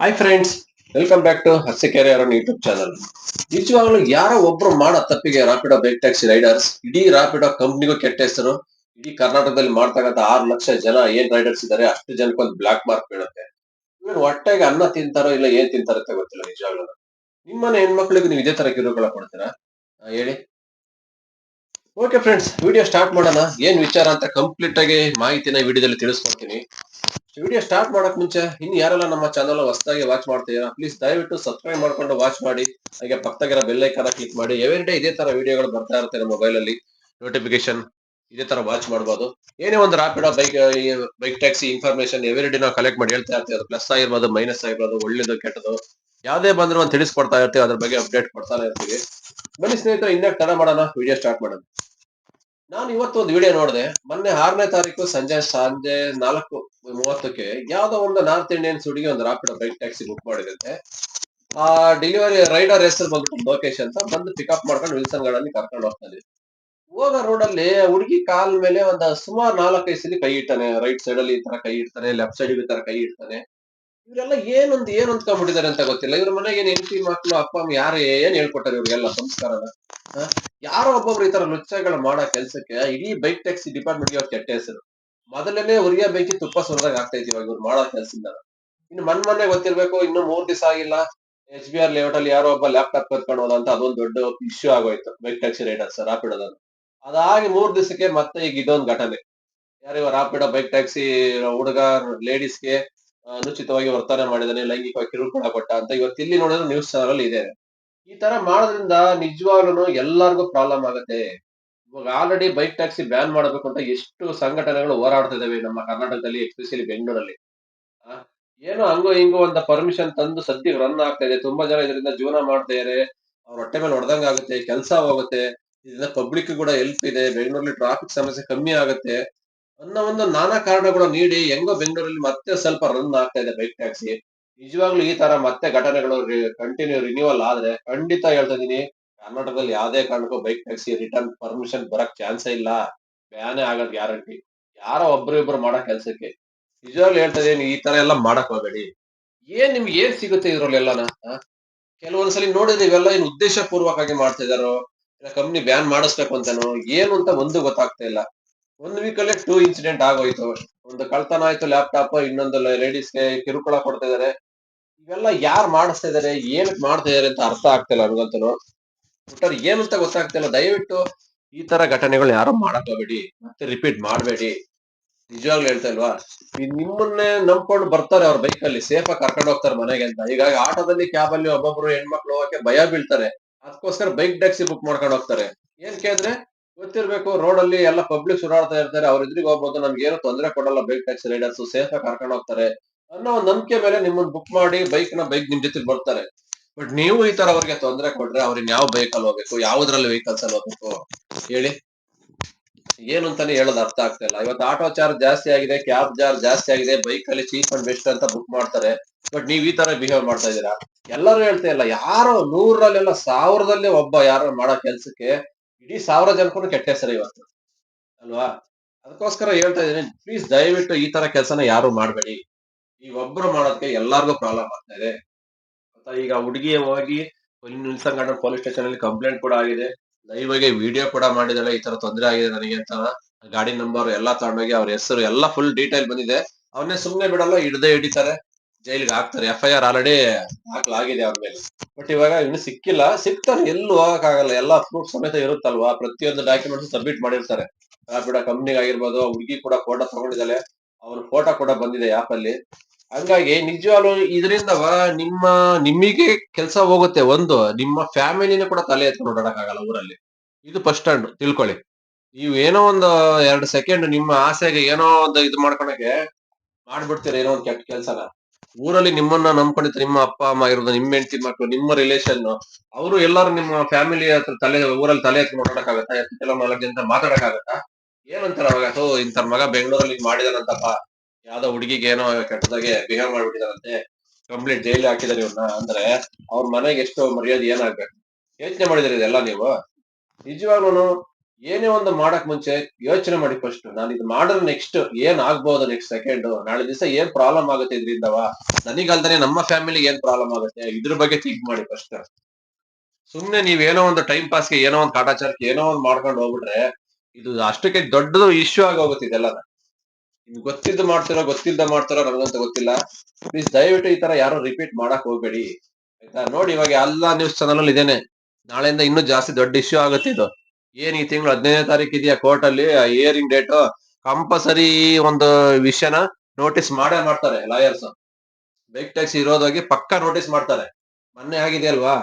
Hi friends welcome back to Hasikere ಅವರ YouTube channel ನಿಜವಾಗ್ಲೂ ಯಾರೋ ಒಬ್ರು ಮಾಡೋ ತಪ್ಪಿಗೆ ರಾಪಿಡೋ ಬೈಕ್ ಟ್ಯಾಕ್ಸಿ ರೈಡರ್ಸ್ ಇಡೀ ರಾಪಿಡೋ ಕಂಪ್ನಿಗೂ ಕೆಟ್ಟ ಹೆಸರು, ಇಡೀ ಕರ್ನಾಟಕದಲ್ಲಿ ಮಾಡ್ತಕ್ಕಂಥ ಆರು ಲಕ್ಷ ಜನ ಏನ್ ರೈಡರ್ಸ್ ಇದಾರೆ, ಅಷ್ಟು ಜನಕ್ಕೆ ಒಂದು ಬ್ಲಾಕ್ ಮಾರ್ಕ್ ಬೀಳುತ್ತೆ. ಇವ್ರು ಹೊಟ್ಟೆಗೆ ಅನ್ನ ತಿಂತಾರೋ ಇಲ್ಲ ಏನ್ ತಿಂತಾರೋ ಗೊತ್ತಿಲ್ಲ ನಿಜವಾಗ್ಲೂ. ನಿಮ್ಮನೆ ಹೆಣ್ಮಕ್ಳಿಗೆ ನೀವು ಇದೇ ತರ ಕಿರುಗಳ ಕೊಡ್ತೀರಾ? ಹೇಳಿ. ಓಕೆ ಫ್ರೆಂಡ್ಸ್ ವಿಡಿಯೋ ಸ್ಟಾರ್ಟ್ ಮಾಡೋಣ. ಏನ್ ವಿಚಾರ ಅಂತ ಕಂಪ್ಲೀಟ್ ಆಗಿ ಮಾಹಿತಿನ ವಿಡಿಯೋದಲ್ಲಿ ತಿಳಿಸ್ಕೊಡ್ತೀನಿ. ವಿಡಿಯೋ ಸ್ಟಾರ್ಟ್ ಮಾಡಕ್ ಮುಂಚೆ, ಇನ್ನು ಯಾರೆಲ್ಲ ನಮ್ಮ ಚಾನಲ್ ಹೊಸದಾಗಿ ವಾಚ್ ಮಾಡ್ತೀರಾ ಪ್ಲೀಸ್ ದಯವಿಟ್ಟು ಸಬ್ಸ್ಕ್ರೈಬ್ ಮಾಡ್ಕೊಂಡು ವಾಚ್ ಮಾಡಿ, ಹಾಗೆ ಪಕ್ಕದಾಗಿರೋ ಬೆಲ್ ಐಕಾನ್ ಕ್ಲಿಕ್ ಮಾಡಿ. ಎವ್ರಿ ಡೇ ಇದೇ ತರ ವಿಡಿಯೋಗಳು ಬರ್ತಾ ಇರುತ್ತೆ ಮೊಬೈಲ್ ಅಲ್ಲಿ. ನೋಟಿಫಿಕೇಶನ್ ಇದೇ ತರ ವಾಚ್ ಮಾಡಬಹುದು ಏನೇ ಒಂದು Rapido bike bike taxi information every day ನಾವು ಕಲೆಕ್ಟ್ ಮಾಡಿ ಹೇಳ್ತಾ ಇರ್ತೀವಿ. ಅದು ಪ್ಲಸ್ ಆಗಿರ್ಬೋದು ಮೈನಸ್ ಆಗಿರ್ಬೋದು, ಒಳ್ಳೇದು, ಕೆಟ್ಟದು, ಯಾವ್ದೇ ಬಂದ್ರು ಒಂದು ತಿಳಿಸ್ಕೊಡ್ತಾ ಇರ್ತೀವಿ. ಅದ್ರ ಬಗ್ಗೆ ಅಪ್ಡೇಟ್ ಕೊಡ್ತಾನೆ ಇರ್ತೀವಿ. ಬನ್ನಿ ಸ್ನೇಹಿತರೆ ಇನ್ನೇ ತಡ ಮಾಡೋಣ. ವಿಡಿಯೋ ಸ್ಟಾರ್ಟ್ ಮಾಡೋಣ. ನಾನು ಇವತ್ತು ಒಂದು ವಿಡಿಯೋ ನೋಡಿದೆ. ಮೊನ್ನೆ ಆರನೇ ತಾರೀಕು ಸಂಜೆ ಸಂಜೆ ನಾಲ್ಕು ಮೂವತ್ತಕ್ಕೆ ಯಾವ್ದೋ ಒಂದು ನಾರ್ತ್ ಇಂಡಿಯನ್ಸ್ ಹುಡುಗಿ ಒಂದು ರಾಪಿಡ್ ಬೈಕ್ ಟ್ಯಾಕ್ಸಿ ಬುಕ್ ಮಾಡಿದಂತೆ ಆ ಡೆಲಿವರಿ ರೈಡರ್ ಹೆಸರು ಬಂದ್ಬಿಟ್ಟು ಲೋಕೇಶ್ ಅಂತ. ಬಂದು ಪಿಕಪ್ ಮಾಡ್ಕೊಂಡು ವಿಲ್ಸನ್ ಗಾರ್ಡನ್ ಕರ್ಕೊಂಡು ಹೋಗ್ತಾನೆ ಹೋಗೋ ರೋಡ್ ಅಲ್ಲಿ ಹುಡುಗಿ ಕಾಲ್ ಮೇಲೆ ಒಂದು ಸುಮಾರು ನಾಲ್ಕೈದು ಸಲ ಕೈ ಇಡ್ತಾನೆ. ರೈಟ್ ಸೈಡ್ ಅಲ್ಲಿ ಈ ತರ ಕೈ ಇಡ್ತಾನೆ ಲೆಫ್ಟ್ ಸೈಡ್ ಈ ತರ ಕೈ ಇಡ್ತಾನೆ. ಇವರೆಲ್ಲ ಏನೊಂದು ಏನ್ ಅಂದ್ಕೊಂಡ್ಬಿಟ್ಟಿದ್ದಾರೆ ಅಂತ ಗೊತ್ತಿಲ್ಲ. ಇವ್ರ ಮನೆಗೆ ಏನ್ ಹೆಂಡತಿ ಮಕ್ಳು, ಅಪ್ಪ, ಅಮ್ಮ ಯಾರು ಏನ್ ಹೇಳ್ಕೊಟ್ಟಾರೆ ಇವ್ರಿಗೆಲ್ಲ ಸಂಸ್ಕಾರನ? ಯಾರೋ ಒಬ್ಬೊಬ್ರು ಈ ತರ ಲುಚ್ಚಗಳು ಮಾಡೋ ಕೆಲ್ಸಕ್ಕೆ ಇಡೀ ಬೈಕ್ ಟ್ಯಾಕ್ಸಿ ಡಿಪಾರ್ಟ್ಮೆಂಟ್ಗೆ ಕೆಟ್ಟ ಹೆಸರು. ಮೊದಲನೇ ಉರಿಯ ಬೈಕಿ ತುಪ್ಪ ಸುರದಾಗ ಆಗ್ತಾ ಇದ್ದೀವಿ ಇವಾಗ ಇವ್ರು ಮಾಡೋ ಕೆಲ್ಸದಿಂದ. ಇನ್ನು ಮನ್ ಮೊನ್ನೆ ಗೊತ್ತಿರ್ಬೇಕು, ಇನ್ನು ಮೂರ್ ದಿವಸ ಆಗಿಲ್ಲ. ಎಚ್ ಬಿ ಆರ್ ಲೇಔಟ್ ಅಲ್ಲಿ ಯಾರೋ ಒಬ್ಬ ಲ್ಯಾಪ್ಟಾಪ್ ಕರ್ಕೊಂಡು ಹೋದ ಅಂತ ಅದೊಂದು ದೊಡ್ಡ ಇಶ್ಯೂ ಆಗೋಯ್ತು. ಬೈಕ್ ಟ್ಯಾಕ್ಸಿ ರೈಡರ್ಸ್ ರಾಪಿಡೋದನ್ನು ಅದಾಗಿ ಮೂರ್ ದಿವಸಕ್ಕೆ ಮತ್ತೆ ಈಗ ಇದೊಂದು ಘಟನೆ. ಯಾರಿಗೋ ರಾಪಿಡೋ ಬೈಕ್ ಟ್ಯಾಕ್ಸಿ ಹುಡುಗ ಲೇಡೀಸ್ಗೆ ಅನುಚಿತವಾಗಿ ವರ್ತನೆ ಮಾಡಿದಾನೆ, ಲೈಂಗಿಕವಾಗಿ ಕಿರುಕುಳ ಕೊಟ್ಟ ಅಂತ ಇವತ್ತು ಇಲ್ಲಿ ನೋಡಿದ್ರೆ ನ್ಯೂಸ್ ಚಾನಲ್ ಇದೆ. ಈ ತರ ಮಾಡೋದ್ರಿಂದ ನಿಜವಾಗ್ಲೂ ಎಲ್ಲಾರ್ಗೂ ಪ್ರಾಬ್ಲಮ್ ಆಗುತ್ತೆ. ಇವಾಗ ಆಲ್ರೆಡಿ ಬೈಕ್ ಟ್ಯಾಕ್ಸಿ ಬ್ಯಾನ್ ಮಾಡಬೇಕು ಅಂತ ಎಷ್ಟು ಸಂಘಟನೆಗಳು ಹೋರಾಡ್ತಾ ಇದಾವೆ ನಮ್ಮ ಕರ್ನಾಟಕದಲ್ಲಿ ಎಸ್ಪೆಷಲಿ ಬೆಂಗಳೂರಲ್ಲಿ. ಏನೋ ಹಂಗೋ ಹಿಂಗೋ ಅಂತ ಪರ್ಮಿಷನ್ ತಂದು ಸದ್ಯಕ್ಕೆ ರನ್ ಆಗ್ತಾ ಇದೆ. ತುಂಬಾ ಜನ ಇದರಿಂದ ಜೀವನ ಮಾಡ್ತಾ ಇದಾರೆ. ಅವ್ರ ಹೊಟ್ಟೆ ಮೇಲೆ ಹೊಡೆದಂಗ ಆಗುತ್ತೆ, ಕೆಲಸ ಹೋಗುತ್ತೆ ಇದರಿಂದ ಪಬ್ಲಿಕ್ ಕೂಡ ಹೆಲ್ಪ್ ಇದೆ. ಬೆಂಗಳೂರಲ್ಲಿ ಟ್ರಾಫಿಕ್ ಸಮಸ್ಯೆ ಕಮ್ಮಿ ಆಗುತ್ತೆ. ಅನ್ನೋ ಒಂದು ನಾನಾ ಕಾರಣಗಳು ನೀಡಿ ಹೆಂಗೋ ಬೆಂಗಳೂರಲ್ಲಿ ಮತ್ತೆ ಸ್ವಲ್ಪ ರನ್ ಆಗ್ತಾ ಇದೆ ಬೈಕ್ ಟ್ಯಾಕ್ಸಿ ನಿಜವಾಗ್ಲೂ ಈ ತರ ಮತ್ತೆ ಘಟನೆಗಳು ಕಂಟಿನ್ಯೂ ರಿನ್ಯೂವಲ್ ಆದ್ರೆ ಖಂಡಿತ ಹೇಳ್ತಾ ಇದೀನಿ ಕರ್ನಾಟಕದಲ್ಲಿ ಯಾವ್ದೇ ಕಾರಣಕ್ಕೂ ಬೈಕ್ ಟ್ಯಾಕ್ಸಿ ರಿಟರ್ನ್ ಪರ್ಮಿಷನ್ ಬರಕ್ ಚಾನ್ಸೇ ಇಲ್ಲ. ಬ್ಯಾನೇ ಆಗೋದ್ ಗ್ಯಾರಂಟಿ ಯಾರೋ ಒಬ್ರು ಇಬ್ರು ಮಾಡೋ ಕೆಲ್ಸಕ್ಕೆ. ನಿಜವಾಗ್ಲೂ ಹೇಳ್ತಾ ಇದೀನಿ ಈ ತರ ಎಲ್ಲ ಮಾಡಕ್ ಹೋಗಬೇಡಿ. ಏನ್ ನಿಮ್ಗೆ ಏನ್ ಸಿಗುತ್ತೆ ಇದ್ರಲ್ಲೆಲ್ಲನ ಕೆಲವೊಂದ್ಸಲಿ ನೋಡಿದ್ರೆ ಇವೆಲ್ಲ ಏನ್ ಉದ್ದೇಶ ಪೂರ್ವಕವಾಗಿ ಮಾಡ್ತಾ ಇದಾರೋ ಕಂಪ್ನಿ ಬ್ಯಾನ್ ಮಾಡಿಸ್ಬೇಕು ಅಂತಾನೋ, ಏನು ಅಂತ ಒಂದು ಗೊತ್ತಾಗ್ತಾ ಇಲ್ಲ. ಒಂದ್ ವೀಕ್ ಅಲ್ಲೇ ಟೂ ಇನ್ಸಿಡೆಂಟ್ ಆಗೋಯ್ತು. ಒಂದು ಕಳ್ತನ ಆಯ್ತು ಲ್ಯಾಪ್ಟಾಪ್ ಇನ್ನೊಂದು ಲೇಡೀಸ್ಗೆ ಕಿರುಕುಳ ಕೊಡ್ತಾ ಇದಾರೆ. ಇವೆಲ್ಲ ಯಾರು ಮಾಡಿಸ್ತಾ ಇದಾರೆ, ಏನ್ ಮಾಡ್ತಾ ಇದಾರೆ ಅಂತ ಅರ್ಥ ಆಗ್ತಿಲ್ಲ ನನಗಂತೂ. ಒಟ್ಟಾರೆ ಏನು ಅಂತ ಗೊತ್ತಾಗ್ತಿಲ್ಲ. ದಯವಿಟ್ಟು ಈ ತರ ಘಟನೆಗಳು ಯಾರು ಮಾಡಕ್ ಮತ್ತೆ ರಿಪೀಟ್ ಮಾಡಬೇಡಿ. ನಿಜವಾಗ್ಲೂ ಹೇಳ್ತಾ ಇಲ್ವಾ? ನಿಮ್ಮನ್ನೇ ನಂಬ್ಕೊಂಡು ಬರ್ತಾರೆ ಅವ್ರ ಬೈಕ್ ಅಲ್ಲಿ ಸೇಫ್ ಆಗಿ ಕರ್ಕೊಂಡು ಹೋಗ್ತಾರೆ ಮನೆಗೆ ಅಂತ. ಹೀಗಾಗಿ ಆಟೋದಲ್ಲಿ ಕ್ಯಾಬ್ ಅಲ್ಲಿ ಒಬ್ಬೊಬ್ರು ಹೆಣ್ಮಕ್ಳು ಹೋಗಕ್ಕೆ ಭಯ ಬೀಳ್ತಾರೆ. ಅದಕ್ಕೋಸ್ಕರ ಬೈಕ್ ಟ್ಯಾಕ್ಸಿ ಬುಕ್ ಮಾಡ್ಕೊಂಡು ಹೋಗ್ತಾರೆ. ಏನ್ ಕೇಳಿದ್ರೆ ಗೊತ್ತಿರ್ಬೇಕು ರೋಡ್ ಅಲ್ಲಿ ಎಲ್ಲ ಪಬ್ಲಿಕ್ ಸುಡಾಡ್ತಾ ಇರ್ತಾರೆ, ಅವ್ರ ಎದುರಿಗೆ ಹೋಗ್ಬೋದು, ನಮ್ಗೆ ಏನು ತೊಂದರೆ ಕೊಡಲ್ಲ ಬೈಕ್ ಟ್ಯಾಕ್ಸಿ ರೈಡರ್ಸ್ ಸೇಫ್ ಆಗಿ ಕರ್ಕೊಂಡು ಹೋಗ್ತಾರೆ ಅನ್ನೋ ಒಂದು ನಂಬಿಕೆ ಮೇಲೆ ನಿಮ್ಮನ್ನ ಬುಕ್ ಮಾಡಿ ಬೈಕ್ನ ಬೈಕ್ ನಿಮ್ ಜೊತೆ ಬರ್ತಾರೆ. ಬಟ್ ನೀವು ಈ ತರ ಅವ್ರಿಗೆ ತೊಂದರೆ ಕೊಟ್ರೆ ಅವ್ರಿಗೆ ಯಾವ ಬೈಕ್ ಅಲ್ಲಿ ಹೋಗ್ಬೇಕು, ಯಾವ್ದ್ರಲ್ಲಿ ವೆಹಿಕಲ್ಸ್ ಅಲ್ಲಿ ಹೋಗ್ಬೇಕು? ಹೇಳಿ. ಏನು ಅಂತಾನೆ ಹೇಳೋದು ಅರ್ಥ ಆಗ್ತಾ ಇಲ್ಲ. ಇವತ್ತು ಆಟೋ ಚಾರ್ಜ್ ಜಾಸ್ತಿ ಆಗಿದೆ ಕ್ಯಾಬ್ ಚಾರ್ಜ್ ಜಾಸ್ತಿ ಆಗಿದೆ ಬೈಕ್ ಅಲ್ಲಿ ಚೀಪ್ ಅಂಡ್ ಬೆಸ್ಟ್ ಅಂತ ಬುಕ್ ಮಾಡ್ತಾರೆ. ಬಟ್ ನೀವ್ ಈ ತರ ಬಿಹೇವ್ ಮಾಡ್ತಾ ಇದೀರಾ ಎಲ್ಲರೂ ಹೇಳ್ತಾ ಇಲ್ಲ, ಯಾರೋ ನೂರಲ್ಲೆಲ್ಲ ಸಾವಿರದಲ್ಲೇ ಒಬ್ಬ ಯಾರೋ ಮಾಡೋ ಕೆಲ್ಸಕ್ಕೆ ಇಡೀ ಸಾವಿರ ಜನಕ್ಕೂ ಕೆಟ್ಟ ಹೆಸರು ಇವತ್ತು. ಅಲ್ವಾ? ಅದಕ್ಕೋಸ್ಕರ ಹೇಳ್ತಾ ಇದ್ದೀನಿ ಪ್ಲೀಸ್ ದಯವಿಟ್ಟು ಈ ತರ ಕೆಲಸನ ಯಾರು ಮಾಡಬೇಡಿ. ಈ ಒಬ್ರು ಮಾಡೋದಕ್ಕೆ ಎಲ್ಲಾರ್ಗು ಪ್ರಾಬ್ಲಮ್ ಆಗ್ತಾ ಇದೆ. ಈಗ ಹುಡುಗಿ ಹೋಗಿ ನಿಲ್ಸನ್ ಗಾರ್ಡನ್ ಪೊಲೀಸ್ ಸ್ಟೇಷನ್ ಅಲ್ಲಿ ಕಂಪ್ಲೇಂಟ್ ಕೂಡ ಆಗಿದೆ. ಲೈವ್ ಆಗಿ ವಿಡಿಯೋ ಕೂಡ ಮಾಡಿದಾಳೆ, ಈ ತರ ತೊಂದರೆ ಆಗಿದೆ ನನಗೆ ಅಂತ. ಗಾಡಿ ನಂಬರ್ ಎಲ್ಲಾ ತಗೊಂಡೋಗಿ ಅವ್ರ ಹೆಸರು ಎಲ್ಲಾ ಫುಲ್ ಡೀಟೇಲ್ ಬಂದಿದೆ. ಅವನ್ನೇ ಸುಮ್ನೆ ಬಿಡಲ್ಲ, ಹಿಡ್ದೆ ಹಿಡಿತಾರೆ. ಜೈಲಿಗೆ ಹಾಕ್ತಾರೆ. ಎಫ್ ಐ ಆರ್ ಆಲ್ರೆಡಿ ಹಾಕಲಾಗಿದೆ ಅವ್ರ ಮೇಲೆ. ಬಟ್ ಇವಾಗ ಇನ್ನು ಸಿಕ್ಕಿಲ್ಲ. ಸಿಕ್ತಾರೆ ಎಲ್ಲೂ ಹೋಗಕ್ಕಾಗಲ್ಲ. ಎಲ್ಲಾ ಪ್ರೂಫ್ ಸಮೇತ ಇರುತ್ತಲ್ವಾ? ಪ್ರತಿಯೊಂದು ಡಾಕ್ಯುಮೆಂಟ್ಸ್ ಸಬ್ಮಿಟ್ ಮಾಡಿರ್ತಾರೆ. ರಾಪಿಡ ಕಂಪ್ನಿಗೆ ಆಗಿರ್ಬೋದು, ಹುಡುಗಿ ಕೂಡ ಫೋಟೋ ತಗೊಂಡಿದ್ದಾಳೆ. ಅವ್ರ ಫೋಟೋ ಕೂಡ ಬಂದಿದೆ ಆಪ್ ಅಲ್ಲಿ. ಹಂಗಾಗಿ ನಿಜವಾಗ್ಲು ಇದರಿಂದ ನಿಮ್ಮ, ನಿಮಗೆ ಕೆಲಸ ಹೋಗುತ್ತೆ ಒಂದು. ನಿಮ್ಮ ಫ್ಯಾಮಿಲಿನ ಕೂಡ ತಲೆ ಎತ್ಕೊಂಡು ಓಡಾಡಕ್ಕಾಗಲ್ಲ ಊರಲ್ಲಿ. ಇದು ಫಸ್ಟ್ ಸ್ಟ್ಯಾಂಡ್ ತಿಳ್ಕೊಳ್ಳಿ. ನೀವು ಏನೋ ಒಂದು ಎರಡು ಸೆಕೆಂಡ್ ನಿಮ್ಮ ಆಸೆಗೆ ಏನೋ ಒಂದು ಇದು ಮಾಡ್ಕೊಳಕ್ಕೆ ಮಾಡ್ಬಿಡ್ತೀರ ಏನೋ ಒಂದು ಕೆಟ್ಟ ಕೆಲ್ಸನ. ಊರಲ್ಲಿ ನಿಮ್ಮನ್ನ ನಂಬ್ಕೊಂಡಿರ್ತಾರೆ ನಿಮ್ಮ ಅಪ್ಪ, ಅಮ್ಮ ಇರೋದು, ನಿಮ್ಮ ಹೆಂಡತಿ ಮಕ್ಕಳು ನಿಮ್ಮ ರಿಲೇಷನ್ ಅವರು ಎಲ್ಲರೂ ನಿಮ್ಮ ಫ್ಯಾಮಿಲಿ ಹತ್ರ ತಲೆ, ಊರಲ್ಲಿ ತಲೆ ಎತ್ತಿ ಓಡಾಡಕ್ಕಾಗತ್ತಾ? ಕೆಲವು ನಾಲ್ಕು ಜನ ಮಾತಾಡಕ್ಕಾಗತ್ತಾ? ಏನಂತಾರ ಅವಾಗ? ಸೋ ಇಂಥ ಮಗ ಬೆಂಗಳೂರಲ್ಲಿ ಮಾಡಿದಾನಂತಪ್ಪ. ಯಾವ್ದೋ ಹುಡುಗಿಗೆ ಏನೋ ಕೆಟ್ಟದಾಗೆ ಬಿಹೇವ್ ಮಾಡ್ಬಿಟ್ಟಿದಾರಂತೆ ಕಂಪ್ಲೀಟ್ ಜೈಲಿ ಹಾಕಿದಾರೆ ಇವ್ರನ್ನ ಅಂದ್ರೆ ಅವ್ರ ಮನೆಗೆ ಎಷ್ಟು ಮರ್ಯಾದೆ ಏನಾಗ್ಬೇಕು? ಯೋಚನೆ ಮಾಡಿದಾರೆ ಇದೆಲ್ಲ ನೀವು? ನಿಜವಾಗ್ಲೂ ಏನೇ ಒಂದು ಮಾಡಕ್ ಮುಂಚೆ ಯೋಚನೆ ಮಾಡಿ ಫಸ್ಟ್ ನಾನು ಇದು ಮಾಡಿದ್ರೆ ನೆಕ್ಸ್ಟ್ ಏನ್ ಆಗ್ಬೋದು ನೆಕ್ಸ್ಟ್ ಸೆಕೆಂಡ್ ನಾಳೆ ದಿವಸ ಏನ್ ಪ್ರಾಬ್ಲಮ್ ಆಗುತ್ತೆ ಇದರಿಂದವ? ನನಗಲ್ದೇ ನಮ್ಮ ಫ್ಯಾಮಿಲಿಗೆ ಏನ್ ಪ್ರಾಬ್ಲಮ್ ಆಗುತ್ತೆ? ಇದ್ರ ಬಗ್ಗೆ ಥಿಂಕ್ ಮಾಡಿ ಫಸ್ಟ್ ಸುಮ್ನೆ ಏನೋ ಒಂದು ಟೈಮ್ ಪಾಸ್ಗೆ ಏನೋ ಒಂದು ಕಾಟಾಚಾರಕ್ಕೆ ಏನೋ ಒಂದು ಮಾಡ್ಕೊಂಡು ಹೋಗ್ಬಿಟ್ರೆ ಇದು ಅಷ್ಟಕ್ಕೆ ದೊಡ್ಡದು ಇಶ್ಯೂ ಆಗಿ ಹೋಗುತ್ತೆ ಇದೆಲ್ಲ. ಗೊತ್ತಿದ್ದು ಮಾಡ್ತಿರೋ ಗೊತ್ತಿಲ್ಲದ ಮಾಡ್ತಿರೋ ನನಗಂತ ಗೊತ್ತಿಲ್ಲ. ಪ್ಲೀಸ್ ದಯವಿಟ್ಟು ಈ ತರ ಯಾರು ರಿಪೀಟ್ ಮಾಡಕ್ ಹೋಗ್ಬೇಡಿ. ಆಯ್ತಾ? ನೋಡಿ ಇವಾಗ ಎಲ್ಲಾ ನ್ಯೂಸ್ ಚಾನಲ್ ಇದೇನೆ. ನಾಳೆಯಿಂದ ಇನ್ನೂ ಜಾಸ್ತಿ ದೊಡ್ಡ ಇಶ್ಯೂ ಆಗುತ್ತೆ ಇದು. ಏನ್ ಈ ತಿಂಗಳು ಹದಿನೈದನೇ ತಾರೀಕು ಇದೆಯಾ ಕೋರ್ಟ್ ಅಲ್ಲಿ? ಹಿಯರಿಂಗ್ ಡೇಟ್ ಕಂಪಲ್ಸರಿ ಒಂದು ವಿಷಯನ ನೋಟಿಸ್ ಮಾಡೇ ಮಾಡ್ತಾರೆ ಲಾಯರ್ಸ್ ಬೈಕ್ ಟ್ಯಾಕ್ಸ್ ಇರೋದಾಗಿ ಪಕ್ಕ ನೋಟಿಸ್ ಮಾಡ್ತಾರೆ. ಮೊನ್ನೆ ಆಗಿದೆ ಅಲ್ವಾ?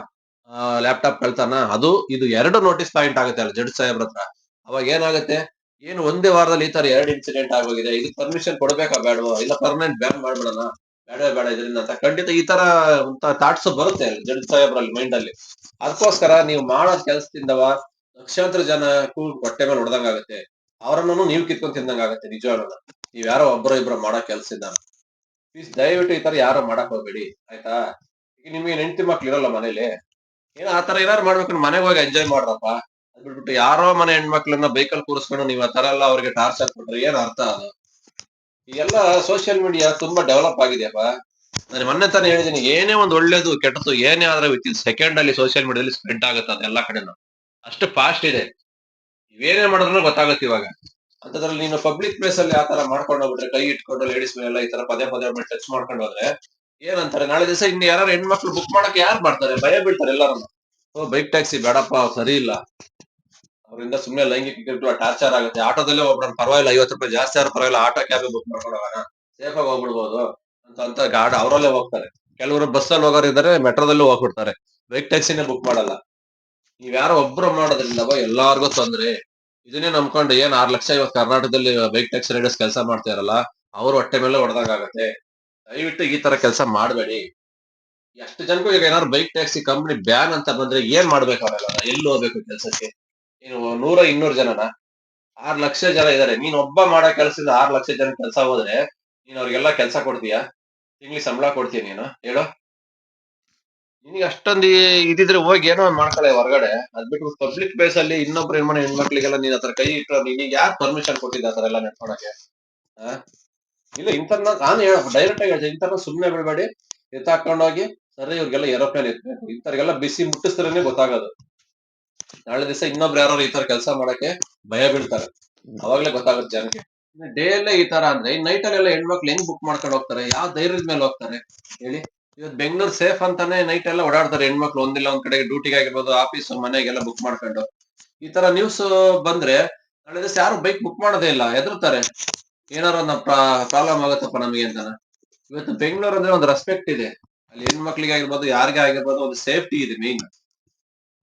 ಲ್ಯಾಪ್ಟಾಪ್ ಕಳ್ತಾನ. ಅದು, ಇದು ಎರಡು ನೋಟಿಸ್ ಪಾಯಿಂಟ್ ಆಗುತ್ತೆ ಅಲ್ಲ ಜಡ್ಜ್ ಸಾಹೇಬ್ರ ಹತ್ರ. ಅವಾಗ ಏನಾಗುತ್ತೆ? ಏನು ಒಂದೇ ವಾರದಲ್ಲಿ ಈ ತರ ಎರಡು ಇನ್ಸಿಡೆಂಟ್ ಆಗೋಗಿದೆ. ಇದು ಪರ್ಮಿಷನ್ ಕೊಡ್ಬೇಕಾ ಬೇಡವೋ? ಇಲ್ಲ ಪರ್ಮನೆಂಟ್ ಬ್ಯಾನ್ ಮಾಡ್ಬಿಡೋಣ? ಬೇಡ ಬೇಡ ಇದರಿಂದ ಅಂತ. ಖಂಡಿತ ಈ ತರ ಥಾಟ್ಸ್ ಬರುತ್ತೆ ಜಡ್ಜ್ ಸಾಹೇಬ್ರಲ್ಲಿ ಮೈಂಡ್ ಅಲ್ಲಿ. ಅದಕ್ಕೋಸ್ಕರ ನೀವು ಮಾಡೋ ಕೆಲಸದಿಂದವ? ಲಕ್ಷಾಂತರ ಜನ ಹೊಟ್ಟೆ ಮೇಲೆ ಹೊಡೆದಂಗ ಆಗುತ್ತೆ. ಅವರನ್ನು ನೀವು ಕಿತ್ಕೊಂಡ್ ತಿಂದಂಗ ಆಗುತ್ತೆ ನಿಜವಾಗ್ಲೂ ನೀವ್ ಯಾರೋ ಒಬ್ಬರ ಇಬ್ಬರ ಮಾಡೋ ಇದ್ದಾನ ಪ್ಲೀಸ್ ದಯವಿಟ್ಟು ಈ ತರ ಯಾರು ಮಾಡಕ್ ಹೋಗ್ಬೇಡಿ, ಆಯ್ತಾ? ಈಗ ನಿಮ್ಗೆ ಹೆಂಡತಿ ಮಕ್ಳು ಇರಲ್ಲ ಮನೇಲಿ? ಏನೋ ಆ ತರ ಏನಾರು ಮಾಡ್ಬೇಕು ಮನೆಗೆ ಹೋಗಿ ಎಂಜಾಯ್ ಮಾಡ್ರಪ್ಪ. ಅದ್ ಬಿಟ್ಬಿಟ್ಟು ಯಾರೋ ಮನೆ ಹೆಣ್ಮಕ್ಳನ್ನ ಬೈಕಲ್ ಕೂರಿಸ್ಕೊಂಡು ನೀವ್ ಆ ತರ ಎಲ್ಲ ಅವ್ರಿಗೆ ಟಾರ್ಚರ್ ಕೊಟ್ರೆ ಏನ್ ಅರ್ಥ ಅದು? ಈಗೆಲ್ಲ ಸೋಷಿಯಲ್ ಮೀಡಿಯಾ ತುಂಬಾ ಡೆವಲಪ್ ಆಗಿದೆಯಪ್ಪ. ನಾನು ಮೊನ್ನೆ ತಾನೇ ಹೇಳಿದೀನಿ, ಏನೇ ಒಂದು ಒಳ್ಳೇದು ಕೆಟ್ಟದ್ದು ಏನೇ ಆದ್ರೆ ವಿತ್ ಸೆಕೆಂಡ್ ಅಲ್ಲಿ ಸೋಷಿಯಲ್ ಮೀಡಿಯಾದಲ್ಲಿ ಸ್ಪ್ರೆಡ್ ಆಗುತ್ತೆ, ಅದೆಲ್ಲ ಎಲ್ಲಾ ಕಡೆನೂ. ಅಷ್ಟು ಫಾಸ್ಟ್ ಇದೆ. ನೀವೇನೇ ಮಾಡಿದ್ರು ಗೊತ್ತಾಗುತ್ತೆ ಇವಾಗ. ಅಂತದ್ರಲ್ಲಿ ನೀನು ಪಬ್ಲಿಕ್ ಪ್ಲೇಸ್ ಅಲ್ಲಿ ಆತರ ಮಾಡ್ಕೊಂಡು ಹೋಗ್ಬಿಟ್ರೆ, ಕೈ ಇಟ್ಕೊಂಡು ಲೇಡೀಸ್ ಮೇಲೆಲ್ಲ ಈ ತರ ಪದೇ ಪದೇ ಟಚ್ ಮಾಡ್ಕೊಂಡು ಹೋದ್ರೆ ಏನಂತಾರೆ? ನಾಳೆ ದಿವಸ ಇನ್ನು ಯಾರು ಹೆಣ್ಮಕ್ಳು ಬುಕ್ ಮಾಡಕ್ ಯಾರು ಮಾಡ್ತಾರೆ? ಭಯ ಬೀಳ್ತಾರೆ ಎಲ್ಲರೂ ಓ ಬೈಕ್ ಟ್ಯಾಕ್ಸಿ ಬೇಡಪ್ಪ ಸರಿ ಇಲ್ಲ. ಅವರಿಂದ ಸುಮ್ಮನೆ ಲೈಂಗಿಕ ಟಾರ್ಚರ್ ಆಗುತ್ತೆ. ಆಟೋದಲ್ಲೇ ಒಬ್ಬ ಪರವಾಗಿಲ್ಲ, ಐವತ್ತು ರೂಪಾಯಿ ಜಾಸ್ತಿ ಆದ್ರೂ ಪರವಾಗಿಲ್ಲ, ಆಟೋ ಕ್ಯಾಬ್ ಬುಕ್ ಮಾಡ್ಕೊಂಡು ಸೇಫ್ ಆಗಿ ಹೋಗ್ಬಿಡ್ಬೋದು. ಅಂತ ಅಂತ ಗಾಡಿ ಅವರಲ್ಲೇ ಹೋಗ್ತಾರೆ. ಕೆಲವರು ಬಸ್ಸಲ್ಲಿ ಹೋಗೋರು ಹೋಗೋರಿದ್ದಾರೆ ಮೆಟ್ರೋದಲ್ಲೂ ಹೋಗ್ಬಿಡ್ತಾರೆ. ಬೈಕ್ ಟ್ಯಾಕ್ಸಿನೇ ಬುಕ್ ಮಾಡಲ್ಲ. ನೀವ್ ಯಾರೋ ಒಬ್ರು ಮಾಡೋದ್ರಿಂದ ಎಲ್ಲಾರ್ಗು ತೊಂದ್ರೆ. ಇದನ್ನೇ ನಂಬ್ಕೊಂಡು ಏನ್ ಆರ್ ಲಕ್ಷ ಇವತ್ತು ಕರ್ನಾಟಕದಲ್ಲಿ ಬೈಕ್ ಟ್ಯಾಕ್ಸಿ ರೈಡರ್ಸ್ ಕೆಲಸ ಮಾಡ್ತಾ ಇರಲ್ಲ ಅವ್ರ ಹೊಟ್ಟೆ ಮೇಲೆ ಹೊಡೆದಾಗ ಆಗತ್ತೆ. ದಯವಿಟ್ಟು ಈ ತರ ಕೆಲಸ ಮಾಡಬೇಡಿ. ಎಷ್ಟು ಜನಕ್ಕೂ ಈಗ ಏನಾದ್ರು ಬೈಕ್ ಟ್ಯಾಕ್ಸಿ ಕಂಪ್ನಿ ಬ್ಯಾನ್ ಅಂತ ಬಂದ್ರೆ ಏನ್ ಮಾಡ್ಬೇಕು ಅವರೆಲ್ಲ ಎಲ್ಲಿ ಹೋಗ್ಬೇಕು ಕೆಲಸಕ್ಕೆ? ನೀನು ನೂರ ಇನ್ನೂರು ಜನನ? ಆರ್ ಲಕ್ಷ ಜನ ಇದಾರೆ. ನೀನ್ ಒಬ್ಬ ಮಾಡೋ ಕೆಲಸದಿಂದ ಆರ್ ಲಕ್ಷ ಜನ ಕೆಲಸ ಹೋದ್ರೆ ನೀನ್ ಅವ್ರಿಗೆಲ್ಲ ಕೆಲಸ ಕೊಡ್ತೀಯಾ? ತಿಂಗ್ಳಿಗೆ ಸಂಬಳ ಕೊಡ್ತೀಯ ನೀನು? ಹೇಳು. ನಿನಗೆ ಅಷ್ಟೊಂದು ಇದಿದ್ರೆ ಹೋಗಿ ಏನೋ ಒಂದ್ ಮಾಡ್ಕೊಳ್ಳೆ ಹೊರಗಡೆ. ಅದ್ ಬಿಟ್ಟು ಪಬ್ಲಿಕ್ ಪ್ಲೇಸ್ ಅಲ್ಲಿ ಇನ್ನೊಬ್ರು ಹೆಣ್ಮನೆ, ಹೆಣ್ಮಕ್ಳಿಗೆಲ್ಲ ನೀನ್ ಹತ್ರ ಕೈ ಇಟ್ಟು ನಿನಗೆ ಯಾರು ಪರ್ಮಿಷನ್ ಕೊಟ್ಟಿದ್ದ ಆತರ ಎಲ್ಲ ನೆಟ್ಕೊಳಕ್ಕೆ ಆ? ಇಲ್ಲ ಇಂಥರ್ನ ನಾನು ಹೇಳ ಡೈರೆಕ್ಟ್ ಆಗಿ ಹೇಳ್ತೀನಿ. ಇಂಥರ್ನ ಸುಮ್ಮನೆ ಬಿಡಬೇಡಿ. ಎತ್ತಾಕೊಂಡೋಗಿ ಸರಿ, ಇವ್ರಿಗೆಲ್ಲ ಏರೋಪ್ಲೇನ್ ಇರ್ಬೇಕು ಇಂಥವ್ರಿಗೆಲ್ಲ ಬಿಸಿ ಮುಟ್ಟಿಸ್ತಾರೇನೆ ಗೊತ್ತಾಗೋದು. ನಾಳೆ ದಿವಸ ಇನ್ನೊಬ್ರು ಯಾರು ಈ ತರ ಕೆಲಸ ಮಾಡಕ್ಕೆ ಭಯ ಬೀಳ್ತಾರೆ. ಅವಾಗ್ಲೇ ಗೊತ್ತಾಗುತ್ತೆ ಜನಕ್ಕೆ ಡೇ ಅಲ್ಲೇ ಈ ತರ ಅಂದ್ರೆ ನೈಟ್ ಅಲ್ಲೆಲ್ಲ ಹೆಣ್ಮಕ್ಳು ಹೆಂಗ್ ಬುಕ್ ಮಾಡ್ಕೊಂಡು ಹೋಗ್ತಾರೆ? ಯಾವ ಧೈರ್ಯದ ಮೇಲೆ ಹೋಗ್ತಾರೆ? ಹೇಳಿ. ಇವತ್ತು ಬೆಂಗಳೂರು ಸೇಫ್ ಅಂತಾನೆ ನೈಟ್ ಎಲ್ಲ ಓಡಾಡ್ತಾರೆ ಹೆಣ್ಮಕ್ಳು, ಒಂದಿಲ್ಲ ಒಂದ್ ಕಡೆ ಡ್ಯೂಟಿಗೆ ಆಗಿರ್ಬೋದು ಆಫೀಸ್ ಮನೆಗೆಲ್ಲ ಬುಕ್ ಮಾಡ್ಕೊಂಡು. ಈ ತರ ನ್ಯೂಸ್ ಬಂದ್ರೆ ನಾಳೆ ದಿವಸ ಯಾರು ಬೈಕ್ ಬುಕ್ ಮಾಡೋದೇ ಇಲ್ಲ ಹೆದರ್ತಾರೆ ಏನಾರ ಒಂದು ಪ್ರಾಬ್ಲಮ್ ಆಗುತ್ತಪ್ಪ ನಮಗೆ ಅಂತಾನೆ. ಇವತ್ತು ಬೆಂಗಳೂರು ಅಂದ್ರೆ ಒಂದು ರೆಸ್ಪೆಕ್ಟ್ ಇದೆ. ಅಲ್ಲಿ ಹೆಣ್ಮಕ್ಳಿಗೆ ಆಗಿರ್ಬೋದು, ಯಾರಿಗೆ ಆಗಿರ್ಬೋದು ಒಂದು ಸೇಫ್ಟಿ ಇದೆ ಮೇನ್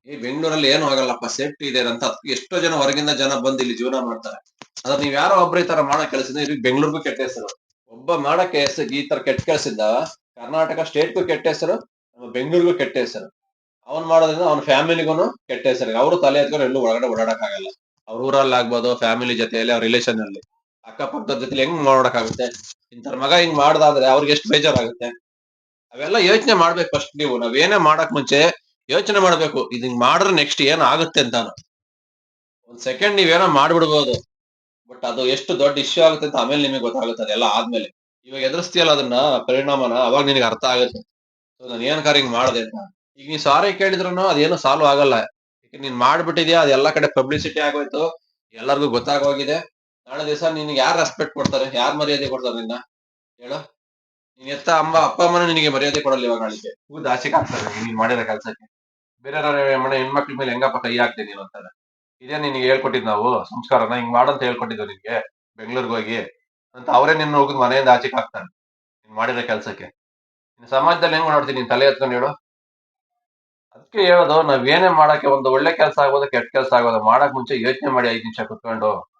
ಏ, ಬೆಂಗಳೂರಲ್ಲಿ ಏನು ಆಗಲ್ಲಪ್ಪ ಸೇಫ್ಟಿ ಇದೆ ಅಂತ ಎಷ್ಟೋ ಜನ ಹೊರಗಿಂದ ಜನ ಬಂದು ಇಲ್ಲಿ ಜೀವನ ಮಾಡ್ತಾರೆ. ಅದ್ರ ನೀವ್ ಯಾರೋ ಒಬ್ರು ಈ ತರ ಮಾಡೋ ಕೆಲಸ ಇವ್ರಿಗೆ ಬೆಂಗಳೂರಿಗೂ ಕೆಟ್ಟ ಹೆಸರು. ಒಬ್ಬ ಮಾಡೋ ಕೆಲಸ ಈ ತರ ಕೆಟ್ಟ ಕೆಲಸದಿಂದ ಕರ್ನಾಟಕ ಸ್ಟೇಟ್ಗೂ ಕೆಟ್ಟ ಹೆಸರು, ನಮ್ಮ ಬೆಂಗಳೂರಿಗೂ ಕೆಟ್ಟ ಹೆಸರು. ಅವ್ನ್ ಮಾಡೋದ್ರಿಂದ ಅವ್ನ ಫ್ಯಾಮಿಲಿಗೂ ಕೆಟ್ಟ ಹೆಸರು. ಅವರು ತಲೆ ಎತ್ಕೊಂಡು ಎಲ್ಲೂ ಒಳಗಡೆ ಓಡಾಡಕ್ ಆಗಲ್ಲ. ಅವ್ರ ಊರಲ್ಲಿ ಆಗ್ಬೋದು, ಫ್ಯಾಮಿಲಿ ಜೊತೆಯಲ್ಲಿ ಅವ್ರ ರಿಲೇಷನ್ ಅಲ್ಲಿ. ಅಕ್ಕಪಕ್ಕದ ಜೊತೆ ಹೆಂಗ್ ಮಾಡೋಡಕ್ಕಾಗುತ್ತೆ ಇಂಥವ್ರ ಮಗ ಹಿಂಗ್ ಮಾಡ್ದಾದ್ರೆ ಅವ್ರಿಗೆ ಎಷ್ಟು ಬೇಜಾರಾಗುತ್ತೆ? ಅವೆಲ್ಲ ಯೋಚನೆ ಮಾಡ್ಬೇಕು ಫಸ್ಟ್ ನೀವು. ನಾವೇನೇ ಮಾಡಕ್ ಮುಂಚೆ ಯೋಚನೆ ಮಾಡ್ಬೇಕು. ಇದ್ ಹಿಂಗ್ ಮಾಡಿದ್ರೆ ನೆಕ್ಸ್ಟ್ ಏನ್ ಆಗುತ್ತೆ ಅಂತ ಒಂದ್ ಸೆಕೆಂಡ್ ನೀವೇನೋ ಮಾಡ್ಬಿಡ್ಬೋದು. ಬಟ್ ಅದು ಎಷ್ಟು ದೊಡ್ಡ ಇಶ್ಯೂ ಆಗುತ್ತೆ ಅಂತ ಆಮೇಲೆ ನಿಮಗೆ ಗೊತ್ತಾಗುತ್ತೆ. ಅದೆಲ್ಲ ಆದ್ಮೇಲೆ. ಇವಾಗ ಎದುರಿಸ್ತೀಯಲ್ಲ ಅದನ್ನ ಪರಿಣಾಮನ, ಅವಾಗ ನಿನಗೆ ಅರ್ಥ ಆಗುತ್ತೆ. ನಾನು ಏನ್ ಕಾರ್ಯ ಮಾಡಿದೆ ಈಗ ನೀ ಸಾರಿ ಕೇಳಿದ್ರು ಅದೇನು ಸಾಲ್ವ್ ಆಗಲ್ಲ. ನೀನ್ ಮಾಡ್ಬಿಟ್ಟಿದ್ಯಾ? ಅದೆಲ್ಲ ಕಡೆ ಪಬ್ಲಿಸಿಟಿ ಆಗೋಯ್ತು. ಎಲ್ಲರಿಗೂ ಗೊತ್ತಾಗೋಗಿದೆ ನಾಳೆ ದಿವಸ ನಿನ್ಗೆ ಯಾರು ರೆಸ್ಪೆಕ್ಟ್ ಕೊಡ್ತಾರೆ? ಯಾರು ಮರ್ಯಾದೆ ಕೊಡ್ತಾರೆ ನಿನ್ನ? ಹೇಳು. ನೀನ್ ಎತ್ತ ಅಮ್ಮ, ಅಪ್ಪ, ಅಮ್ಮನ ನಿನಗೆ ಮರ್ಯಾದೆ ಕೊಡಲ್ಲ ಇವಾಗ ನಾಳೆಗೆ ಹೂ ಆಚೆಗೆ ಹಾಕ್ತಾರೆ ನೀನ್ ಮಾಡಿರೋ ಕೆಲಸಕ್ಕೆ. ಬೇರೆ ಮನೆ ಹೆಣ್ಮಕ್ಳ ಮೇಲೆ ಹೆಂಗಪ್ಪ ಕೈ ಹಾಕ್ತೀನಿ ನೀನು? ಅಂತಾರೆ. ಇದೇ ನಿನಗೆ ಹೇಳ್ಕೊಟ್ಟಿದ್ ನಾವು, ಸಂಸ್ಕಾರನ ಹಿಂಗ್ ಮಾಡಂತ ಹೇಳ್ಕೊಟ್ಟಿದ್ವು ನಿನ್ಗೆ, ಬೆಂಗಳೂರಿಗೆ ಹೋಗಿ. ಅಂತ ಅವರೇ ನಿನ್ನ ಹೋಗಿ ಮನೆಯಿಂದ ಆಚೆಗೆ ಹಾಕ್ತಾರೆ ನೀನ್ ಮಾಡಿರೋ ಕೆಲಸಕ್ಕೆ. ಸಮಾಜದಲ್ಲಿ ಹೆಂಗ್ ನೋಡ್ತೀನಿ ನೀನ್ ತಲೆ ಎತ್ಕೊಂಡು ಹೇಳು. ಅದಕ್ಕೆ ಹೇಳೋದು, ನಾವ್ ಏನೇ ಮಾಡಕ್ಕೆ ಒಂದು ಒಳ್ಳೆ ಕೆಲಸ ಆಗೋದು ಕೆಟ್ಟ ಕೆಲಸ ಆಗೋದು ಮಾಡಕ್ ಮುಂಚೆ ಯೋಚನೆ ಮಾಡಿ ಐದ್ ನಿಮಿಷ ಕುತ್ಕೊಂಡು.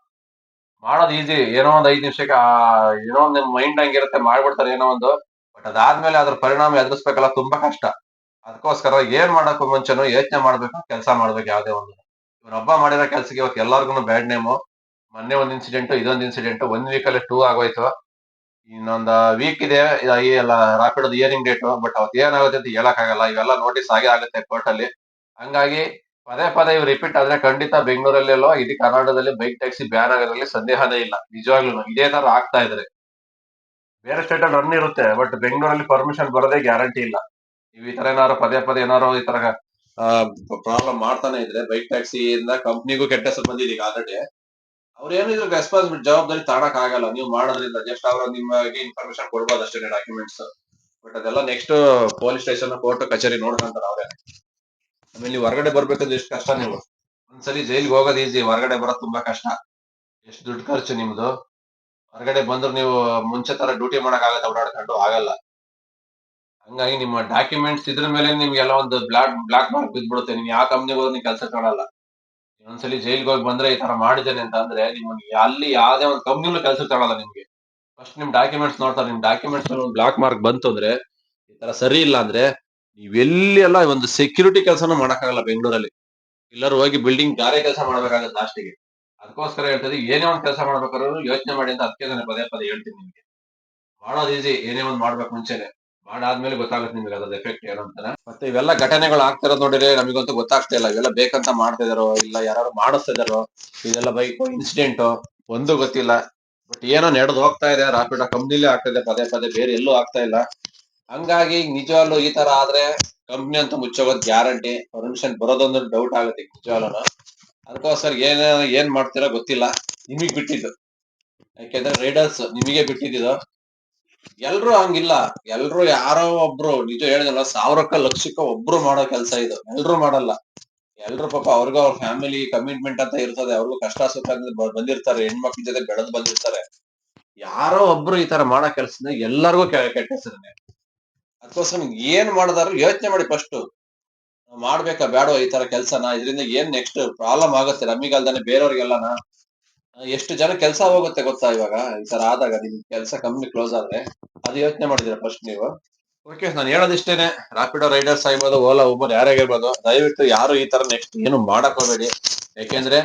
ಮಾಡೋದು ಈಸಿ ಏನೋ ಒಂದ್ ಐದ್ ನಿಮಿಷಕ್ಕೆ, ಆ, ಏನೋ ಒಂದ್ ನಿಮ್ ಮೈಂಡ್ ಹಂಗಿರುತ್ತೆ ಮಾಡ್ಬಿಡ್ತಾರೆ ಏನೋ ಒಂದು. ಬಟ್ ಅದಾದ್ಮೇಲೆ ಅದ್ರ ಪರಿಣಾಮ ಎದುರಿಸ್ಬೇಕಲ್ಲ, ತುಂಬಾ ಕಷ್ಟ. ಅದಕ್ಕೋಸ್ಕರ ಏನ್ ಮಾಡಕ್ಕೂ ಮುಂಚೆನೂ ಯೋಚನೆ ಮಾಡ್ಬೇಕು, ಕೆಲಸ ಮಾಡ್ಬೇಕು, ಯಾವ್ದೇ ಒಂದು. ಇವನೊಬ್ಬ ಮಾಡಿರೋ ಕೆಲ್ಸಕ್ಕೆ ಇವತ್ತು ಎಲ್ಲಾರ್ಗು ಬ್ಯಾಡ್ ನೇಮು ಮೊನ್ನೆ ಒಂದ್ ಇನ್ಸಿಡೆಂಟ್ ಇದೊಂದ್ ಇನ್ಸಿಡೆಂಟ್ ಒಂದ್ ವೀಕ್ ಅಲ್ಲಿ ಟೂ ಆಗೋಯ್ತು. ಇನ್ನೊಂದು ವೀಕ್ ಇದೆ ಈ ಎಲ್ಲ ರಾಪಿಡ್ ಇಯರಿಂಗ್ ಡೇಟ್ ಬಟ್ ಅವತ್ ಏನಾಗುತ್ತೆ ಅಂತ ಹೇಳಕ್ ಆಗಲ್ಲ ಇವೆಲ್ಲ ನೋಟಿಸ್ ಆಗೇ ಆಗುತ್ತೆ ಕೋರ್ಟ್ ಅಲ್ಲಿ. ಹಂಗಾಗಿ ಪದೇ ಪದೇ ಇವ್ ರಿಪೀಟ್ ಆದ್ರೆ ಖಂಡಿತ ಬೆಂಗಳೂರಲ್ಲೆಲ್ಲೋ ಇದು ಕರ್ನಾಟಕದಲ್ಲಿ ಬೈಕ್ ಟ್ಯಾಕ್ಸಿ ಬ್ಯಾನ್ ಆಗೋದ್ರಲ್ಲಿ ಸಂದೇಹನೇ ಇಲ್ಲ. ನಿಜವಾಗ್ಲೂ ಇದೇ ತರ ಆಗ್ತಾ ಇದ್ರೆ. ಬೇರೆ ಸ್ಟೇಟ್ ಅಲ್ಲಿ ರನ್ ಇರುತ್ತೆ ಬಟ್ ಬೆಂಗಳೂರಲ್ಲಿ ಪರ್ಮಿಷನ್ ಬರೋದೇ ಗ್ಯಾರಂಟಿ ಇಲ್ಲ. ನೀವು ಈ ತರ ಏನಾದ್ರು ಪದೇ ಪದೇ ಏನಾದ್ರು ಈ ತರ ಪ್ರಾಬ್ಲಮ್ ಮಾಡ್ತಾನೆ ಇದ್ರೆ ಬೈಕ್ ಟ್ಯಾಕ್ಸಿ ಇಂದ ಕಂಪ್ನಿಗೂ ಕೆಟ್ಟ ಹೆಸರು ಬಂದಿದೆ ಈಗ ಆಲ್ರೆಡಿ ಅವ್ರು ಏನಿದ್ರು ರೆಸ್ಪಾನ್ಸಿಬಿಲಿಟಿ ಜವಾಬ್ದಾರಿ ತಾಡಕ್ ಆಗಲ್ಲ. ನೀವು ಮಾಡೋದ್ರಿಂದ ಜಸ್ಟ್ ಅವ್ರ ನಿಮಗೆ ಇನ್ಫಾರ್ಮೇಶನ್ ಕೊಡ್ಬೋದು ಅಷ್ಟೇ ಡಾಕ್ಯುಮೆಂಟ್ಸ್ ಬಟ್ ಅದೆಲ್ಲ ನೆಕ್ಸ್ಟ್ ಪೊಲೀಸ್ ಸ್ಟೇಷನ್ ಕೋರ್ಟ್ ಕಚೇರಿ ನೋಡ್ಕೊಂತಾರೆ ಅವ್ರೇ. ಆಮೇಲೆ ನೀವು ಹೊರಗಡೆ ಬರ್ಬೇಕಂದ್ರೆ ಎಷ್ಟು ಕಷ್ಟ ನೀವು. ಒಂದ್ಸಲಿ ಜೈಲಿಗೆ ಹೋಗೋದು ಈಸಿ ಹೊರಗಡೆ ಬರೋದು ತುಂಬಾ ಕಷ್ಟ. ಎಷ್ಟು ದುಡ್ಡು ಖರ್ಚು ನಿಮ್ದು. ಹೊರಗಡೆ ಬಂದ್ರು ನೀವು ಮುಂಚೆ ತರ ಡ್ಯೂಟಿ ಮಾಡಕ್ ಆಗತ್ತೆ ಓಡಾಡ್ಕೊಂಡು ಆಗಲ್ಲ. ಹಂಗಾಗಿ ನಿಮ್ಮ ಡಾಕ್ಯುಮೆಂಟ್ಸ್ ಇದ್ರ ಮೇಲೆ ನಿಮ್ಗೆಲ್ಲ ಒಂದು ಬ್ಲಾಕ್ ಬ್ಲಾಕ್ ಮಾರ್ಕ್ ಬಿದ್ಬಿಡುತ್ತೆ. ನೀವು ಯಾವ ಕಂಪ್ನಿಗೆ ಹೋದ್ರೆ ನೀವು ಕೆಲಸ ಕಾಣಲ್ಲ ಒಂದ್ಸಲಿ ಜೈಲ್ಗೆ ಹೋಗಿ ಬಂದ್ರೆ ಈ ತರ ಮಾಡಿದ್ದೇನೆ ಅಂತ ಅಂದ್ರೆ ನಿಮ್ಗೆ ಅಲ್ಲಿ ಯಾವ್ದೇ ಒಂದು ಕಂಪ್ನಿ ಕೆಲಸ ತಗೊಳಲ್ಲ ನಿಮ್ಗೆ. ಫಸ್ಟ್ ನಿಮ್ ಡಾಕ್ಯುಮೆಂಟ್ಸ್ ನೋಡ್ತಾರೆ, ನಿಮ್ ಡಾಕ್ಯುಮೆಂಟ್ಸ್ ಒಂದು ಬ್ಲಾಕ್ ಮಾರ್ಕ್ ಬಂತು ಅಂದ್ರೆ ಈ ತರ ಸರಿ ಇಲ್ಲ ಅಂದ್ರೆ ನೀವೆಲ್ಲಿ ಎಲ್ಲ ಒಂದು ಸೆಕ್ಯೂರಿಟಿ ಕೆಲಸನೂ ಮಾಡಕ್ಕಾಗಲ್ಲ ಬೆಂಗಳೂರಲ್ಲಿ. ಎಲ್ಲರೂ ಹೋಗಿ ಬಿಲ್ಡಿಂಗ್ ಗಾರೆ ಕೆಲಸ ಮಾಡ್ಬೇಕಾಗತ್ತೆ ಲಾಸ್ಟಿಗೆ ಅದಕ್ಕೋಸ್ಕರ ಹೇಳ್ತದೆ ಏನೇ ಒಂದು ಕೆಲಸ ಮಾಡ್ಬೇಕಾದ್ರೂ ಯೋಚನೆ ಮಾಡಿ ಅಂತ ಅದಕ್ಕೆ ಪದೇ ಪದೇ ಹೇಳ್ತೀನಿ ನಿಮ್ಗೆ. ಮಾಡೋದು ಈಸಿ ಏನೇ ಒಂದು ಮಾಡ್ಬೇಕು ಮುಂಚೆನೆ. ಮಾಡಾದ್ಮೇಲೆ ಗೊತ್ತಾಗುತ್ತೆ ನಿಮ್ಗೆ ಅದ್ರ ಎಫೆಕ್ಟ್ ಏನು ಅಂತ ಮತ್ತೆ ಇವೆಲ್ಲ ಘಟನೆಗಳು ಆಗ್ತಿರೋದು ನೋಡಿದ್ರೆ ನಮಗಂತೂ ಗೊತ್ತಾಗ್ತಾ ಇಲ್ಲ. ಇವೆಲ್ಲ ಬೇಕಂತ ಮಾಡ್ತಾ ಇದಾರೋ ಇಲ್ಲ ಯಾರು ಮಾಡಿಸ್ತಾ ಇದಾರೋ, ಇದೆಲ್ಲ ಬೈಕ್ ಇನ್ಸಿಡೆಂಟ್ ಒಂದು ಗೊತ್ತಿಲ್ಲ. ಬಟ್ ಏನೋ ನಡೆದು ಹೋಗ್ತಾ ಇದೆ ರಾಪಿಡ್ ಕಂಪ್ನಿಲೇ ಆಗ್ತಾ ಇದೆ, ಪದೇ ಪದೇ ಬೇರೆ ಎಲ್ಲೂ ಆಗ್ತಾ ಇಲ್ಲ. ಹಂಗಾಗಿ ನಿಜವಾಗ್ಲು ಈ ತರ ಆದ್ರೆ ಕಂಪ್ನಿ ಅಂತ ಮುಚ್ಚೋಗೋದ್ ಗ್ಯಾರಂಟಿ ಪರ್ಮಿಷನ್ ಬರೋದೊಂದು ಡೌಟ್ ಆಗುತ್ತೆ ನಿಜವಾಗ್ಲೂ ಅದಕ್ಕೋಸ್ಕರ ಏನ, ಏನ್ ಮಾಡ್ತೀರಾ ಗೊತ್ತಿಲ್ಲ. ನಿಮಗ್ ಬಿಟ್ಟಿದ್ದು. ಯಾಕೆಂದ್ರೆ ರೈಡರ್ಸ್ ನಿಮಗೆ ಬಿಟ್ಟಿದ್ದು ಎಲ್ರು ಹಂಗಿಲ್ಲ. ಎಲ್ರು ಯಾರೋ ಒಬ್ರು, ನಿಜ ಹೇಳಿದಲ್ಲ ಸಾವಿರಕ್ಕ ಲಕ್ಷಕ್ಕ ಒಬ್ರು ಮಾಡೋ ಕೆಲಸ ಇದು. ಎಲ್ರು ಮಾಡಲ್ಲ. ಎಲ್ರು ಪಾಪ ಅವ್ರಿಗೂ ಅವ್ರ ಫ್ಯಾಮಿಲಿ ಕಮಿಟ್ಮೆಂಟ್ ಅಂತ ಇರ್ತದೆ. ಅವ್ರಿಗೂ ಕಷ್ಟ ಸುಖ ಬಂದಿರ್ತಾರೆ. ಹೆಣ್ಮಕ್ಳ ಜೊತೆ ಬೆಳೆದು ಬಂದಿರ್ತಾರೆ. ಯಾರೋ ಒಬ್ರು ಈ ತರ ಮಾಡೋ ಕೆಲಸನ ಎಲ್ಲರಿಗೂ ಕೆಟ್ಟ ಅದಕ್ಕೋಸ್ಕರ ಏನ್ ಮಾಡಿದಾರು ಯೋಚನೆ ಮಾಡಿ ಫಸ್ಟ್ ಮಾಡ್ಬೇಕಾ ಬೇಡೋ ಈ ತರ ಕೆಲ್ಸನ? ಇದರಿಂದ ಏನ್ ನೆಕ್ಸ್ಟ್ ಪ್ರಾಬ್ಲಮ್ ಆಗುತ್ತೆ? ನಮಿಗಲ್ದಾನೆ ಬೇರೆಯವ್ರಿಗೆಲ್ಲನ? ಎಷ್ಟು ಜನ ಕೆಲಸ ಹೋಗುತ್ತೆ ಗೊತ್ತಾ ಇವಾಗ? ಈ ತರ ಆದಾಗ ನಿಮ್ ಕೆಲಸ ಕಂಪ್ನಿ ಕ್ಲೋಸ್ ಆದ್ರೆ? ಅದು ಯೋಚನೆ ಮಾಡಿದಿರ ಫಸ್ಟ್ ನೀವು? ಓಕೆ ನಾನು ಹೇಳೋದಿಷ್ಟೇನೆ. ರಾಪಿಡೋ ರೈಡರ್ಸ್ ಆಗಿರ್ಬೋದು ಓಲಾ ಉಬರ್ ಯಾರಾಗಿರ್ಬೋದು ದಯವಿಟ್ಟು ಯಾರು ಈ ತರ ನೆಕ್ಸ್ಟ್ ಏನು ಮಾಡಕ್ ಹೋಗಬೇಡಿ. ಯಾಕೆಂದ್ರೆ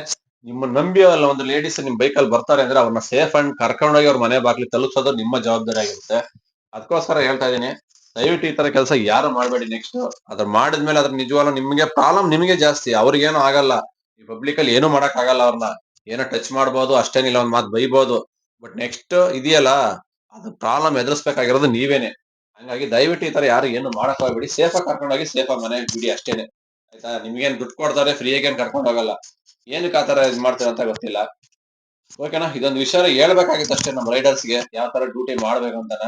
ನಿಮ್ಮ ನಂಬಿ ಅಲ್ಲ ಒಂದು ಲೇಡೀಸ್ ನಿಮ್ ಬೈಕ್ ಅಲ್ಲಿ ಬರ್ತಾರೆ ಅಂದ್ರೆ ಅವ್ರನ್ನ ಸೇಫ್ ಅಂಡ್ ಕರ್ಕೊಂಡೋಗಿ ಅವ್ರ ಮನೆ ಬಾಗ್ಲಿ ತಲುಪಿಸೋದು ನಿಮ್ಮ ಜವಾಬ್ದಾರಿ ಆಗಿರುತ್ತೆ. ಅದಕ್ಕೋಸ್ಕರ ಹೇಳ್ತಾ ಇದೀನಿ ದಯವಿಟ್ಟು ಈ ತರ ಕೆಲಸ ಯಾರು ಮಾಡಬೇಡಿ ನೆಕ್ಸ್ಟ್ ಅದ್ರ ಮಾಡಿದ್ಮೇಲೆ ಅದ್ರ ನಿಜವಾಗ್ಲೂ ನಿಮ್ಗೆ ಪ್ರಾಬ್ಲಮ್ ನಿಮಗೆ ಜಾಸ್ತಿ. ಅವ್ರಿಗೇನು ಆಗಲ್ಲ. ಈ ಪಬ್ಲಿಕ್ ಅಲ್ಲಿ ಏನು ಮಾಡಕ್ ಆಗಲ್ಲ ಅವ್ರನ್ನ. ಏನೋ ಟಚ್ ಮಾಡ್ಬೋದು, ಅಷ್ಟೇನಿಲ್ಲ, ಒಂದ್ ಮಾತು ಬೈಬೋದು. ಬಟ್ ನೆಕ್ಸ್ಟ್ ಇದೆಯಲ್ಲ, ಅದು ಪ್ರಾಬ್ಲಮ್ ಎದುರಿಸ್ಬೇಕಾಗಿರೋದು ನೀವೇನೆ. ಹಂಗಾಗಿ ದಯವಿಟ್ಟು ಈ ತರ ಯಾರು ಏನು ಮಾಡಕ್ ಹೋಗ್ಬೇಡಿ. ಸೇಫ್ ಆಗಿ ಕರ್ಕೊಂಡೋಗಿ ಸೇಫ್ ಆಗಿ ಮನೆಗೆ ಬಿಡಿ ಅಷ್ಟೇನೆ. ಆಯ್ತಾ? ನಿಮ್ಗೇನ್ ದುಡ್ಡು ಕೊಡ್ತಾರೆ ಫ್ರೀ ಏನ್ ಕರ್ಕೊಂಡು ಹೋಗಲ್ಲ. ಏನಕ್ಕೆ ತರ ಇದ್ ಮಾಡ್ತೀರ ಅಂತ ಗೊತ್ತಿಲ್ಲ. ಓಕೆನಾ ಇದೊಂದು ವಿಷಯ ಹೇಳ್ಬೇಕಾಗಿತ್ತು ಅಷ್ಟೇ ನಮ್ಮ ರೈಡರ್ಸ್ಗೆ. ಯಾವ ತರ ಡ್ಯೂಟಿ ಮಾಡ್ಬೇಕು ಅಂತಾನ.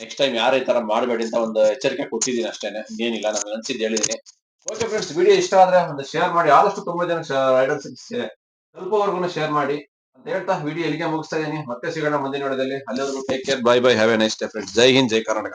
ನೆಕ್ಸ್ಟ್ ಟೈಮ್ ಯಾರು ಈ ತರ ಮಾಡಬೇಡಿ ಅಂತ ಒಂದು ಎಚ್ಚರಿಕೆ ಕೊಟ್ಟಿದ್ದೀನಿ ಅಷ್ಟೇನೆ. ಏನಿಲ್ಲ ನಮ್ಗೆ ಅನ್ಸಿದ್ದು ಹೇಳಿದೀನಿ. ಓಕೆ ಫ್ರೆಂಡ್ಸ್ ವಿಡಿಯೋ ಇಷ್ಟ ಆದ್ರೆ ಒಂದು ಶೇರ್ ಮಾಡಿ. ಆದಷ್ಟು ತುಂಬಾ ಜನ ರೈಡರ್ಸ್ ಸ್ವಲ್ಪವರೆಗೂ ಶೇರ್ ಮಾಡಿ ಅಂತ ಹೇಳ್ತಾ ವಿಡಿಯೋ ಇಲ್ಲಿಗೆ ಮುಗಿಸ್ತಾ ಇದೀನಿ ಮತ್ತೆ ಸಿಗೋಣ ಮುಂದಿನ ವಿಡಿಯೋದಲ್ಲಿ. ಅಲ್ಲಿವರೆಗೂ take care bye bye have a nice day friends ಜೈ ಹಿಂದ್, ಜೈ ಕರ್ನಾಟಕ